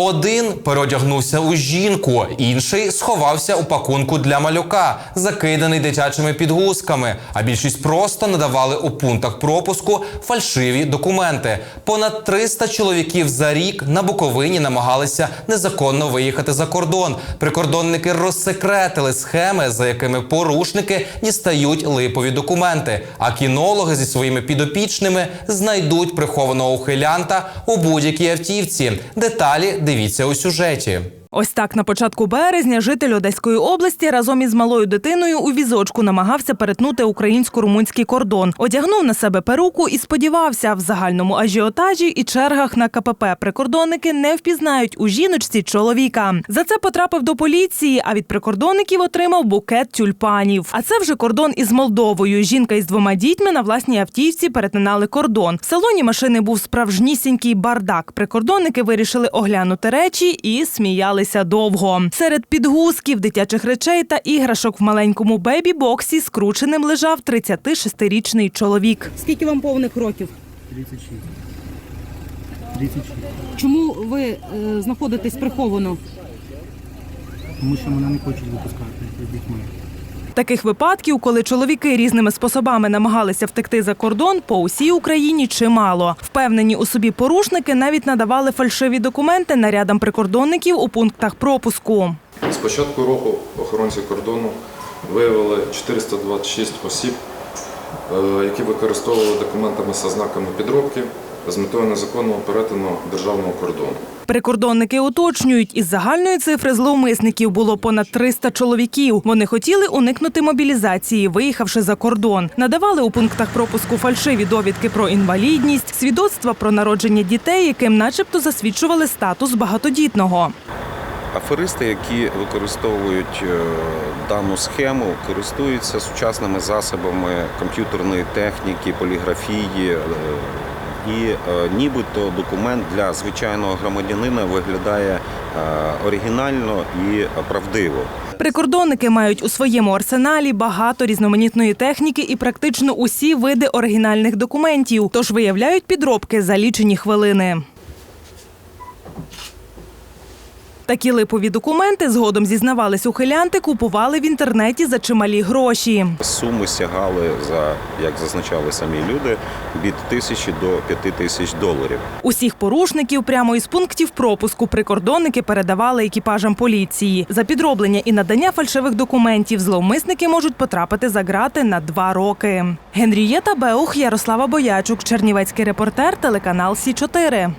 Один переодягнувся у жінку, інший сховався у пакунку для малюка, закиданий дитячими підгузками. А більшість просто надавали у пунктах пропуску фальшиві документи. Понад 300 чоловіків за рік на Буковині намагалися незаконно виїхати за кордон. Прикордонники розсекретили схеми, за якими порушники дістають липові документи. А кінологи зі своїми підопічними знайдуть прихованого ухилянта у будь-якій автівці. Деталі дивіться у сюжеті. Ось так на початку березня житель Одеської області разом із малою дитиною у візочку намагався перетнути українсько-румунський кордон. Одягнув на себе перуку і сподівався, в загальному ажіотажі і чергах на КПП прикордонники не впізнають у жіночці чоловіка. За це потрапив до поліції, а від прикордонників отримав букет тюльпанів. А це вже кордон із Молдовою. Жінка із двома дітьми на власній автівці перетинали кордон. В салоні машини був справжнісінький бардак. Прикордонники вирішили оглянути речі і сміялися довго. Серед підгузків, дитячих речей та іграшок в маленькому бебі-боксі скрученим лежав 36-річний чоловік. Скільки вам повних років? 36. 36. Чому ви е, знаходитесь приховано? Тому що мене не хочуть випускати з дітьми. Таких випадків, коли чоловіки різними способами намагалися втекти за кордон, по усій Україні чимало. Впевнені у собі порушники навіть надавали фальшиві документи нарядам прикордонників у пунктах пропуску. З початку року охоронці кордону виявили 426 осіб, які використовували документами з ознаками підробки з метою незаконного перетину державного кордону. Прикордонники уточнюють, із загальної цифри зловмисників було понад 300 чоловіків. Вони хотіли уникнути мобілізації, виїхавши за кордон. Надавали у пунктах пропуску фальшиві довідки про інвалідність, свідоцтва про народження дітей, яким начебто засвідчували статус багатодітного. Аферисти, які використовують е, дану схему, користуються сучасними засобами комп'ютерної техніки, поліграфії. е, І е, нібито документ для звичайного громадянина виглядає оригінально і правдиво. Прикордонники мають у своєму арсеналі багато різноманітної техніки і практично усі види оригінальних документів, тож виявляють підробки за лічені хвилини. Такі липові документи згодом зізнавались ухилянти, купували в інтернеті за чималі гроші. Суми сягали за як зазначали самі люди від тисячі до п'яти тисяч доларів. Усіх порушників прямо із пунктів пропуску прикордонники передавали екіпажам поліції. За підроблення і надання фальшивих документів зловмисники можуть потрапити за грати на два роки. Генрієта Беух, Ярослава Боячук, Чернівецький репортер, телеканал Сі 4